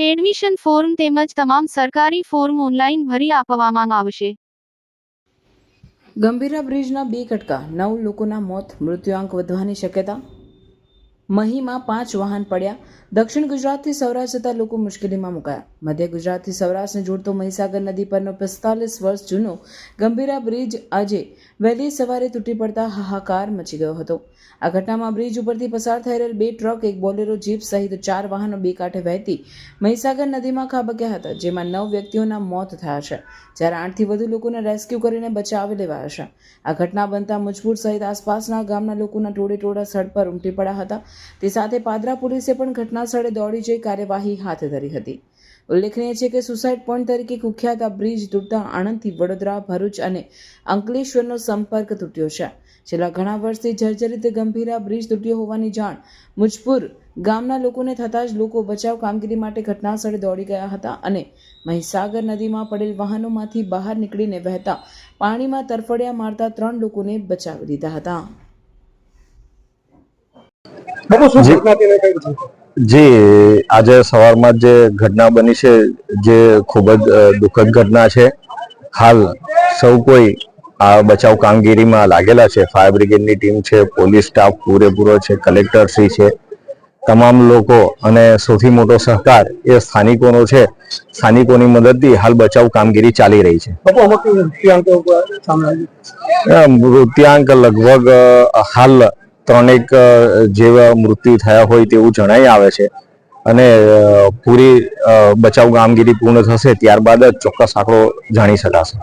Admission form તેમજ તમામ સરકારી ફોર્મ ઓનલાઈન ભરી આપવામાં આવશે. ગંભીરા બ્રિજના બે કટકા, નવ લોકોના મોત, મૃત્યુઆંક વધવાની શક્યતા? મહીમાં પાંચ વાહન પડ્યા. દક્ષિણ ગુજરાતથી સૌરાષ્ટ્ર જતા લોકો મુશ્કેલીમાં મુકાયા. મધ્ય ગુજરાતથી સૌરાષ્ટ્રને જોડતો મહીસાગર નદી પરનો પિસ્તાલીસ વર્ષ જૂનો ગંભીરા બ્રિજ આજે વહેલી સવારે તૂટી પડતા હાહાકાર મચી ગયો હતો. આ ઘટનામાં બ્રિજ ઉપરથી પસાર થઈ રહેલ બે ટ્રક, એક બોલેરો, જીપ સહિત ચાર વાહનો બે કાંઠે વહેતી મહીસાગર નદીમાં ખાબક્યા હતા, જેમાં નવ વ્યક્તિઓના મોત થયા છે, જ્યારે આઠથી વધુ લોકોને રેસ્ક્યુ કરીને બચાવી લેવાયા છે. આ ઘટના બનતા મુજપુર સહિત આસપાસના ગામના લોકોના ટોળે ટોળા સ્થળ પર ઉમટી પડ્યા હતા. તે સાથે પાદરા પોલીસે પણ ઘટના સ્થળે દોડી જઈ કાર્યવાહી હાથ ધરી હતી. ઉલ્લેખનીય છે કે સુસાઇડ પોઈન્ટ તરીકે કુખ્યાત આ બ્રિજ તૂટતા આણંદથી વડોદરા, ભરૂચ અને અંકલેશ્વરનો સંપર્ક તૂટ્યો છે. છેલ્લા ઘણા વર્ષથી જર્જરિત ગંભીરા બ્રિજ તૂટ્યો હોવાની જાણ મુજપુર ગામના લોકોને થતાં જ લોકો બચાવ કામગીરી માટે ઘટના સ્થળે દોડી ગયા હતા અને મહીસાગર નદીમાં પડેલ વાહનોમાંથી બહાર નીકળીને વહેતા પાણીમાં તરફડિયા મારતા ત્રણ લોકોને બચાવી લીધા હતા. બાબુ શું ઘટના તેને કઈ હતી જી આજે સવારમાં જે ઘટના બની છે જે ખૂબ જ દુઃખદ ઘટના છે. હાલ સૌ કોઈ આ બચાવ કામગીરીમાં લાગેલા છે. ફાયર બ્રિગેડની ટીમ છે પોલીસ સ્ટાફ પૂરેપૂરો છે કલેક્ટર શ્રી છે. તમામ લોકો અને સૌથી મોટો સહકાર એ સ્થાનિકોનો છે. સ્થાનિકોની મદદથી હાલ બચાવ કામગીરી ચાલી રહી છે. મૃત્યાંક લગભગ હાલ ત્રણેક જેવા મૃત્યુ થયા હોય તેવું જણાઈ આવે છે. અને પૂરી બચાવ કામગીરી પૂર્ણ થશે ત્યારબાદ જ ચોક્કસ આંકડો જાણી શકાશે.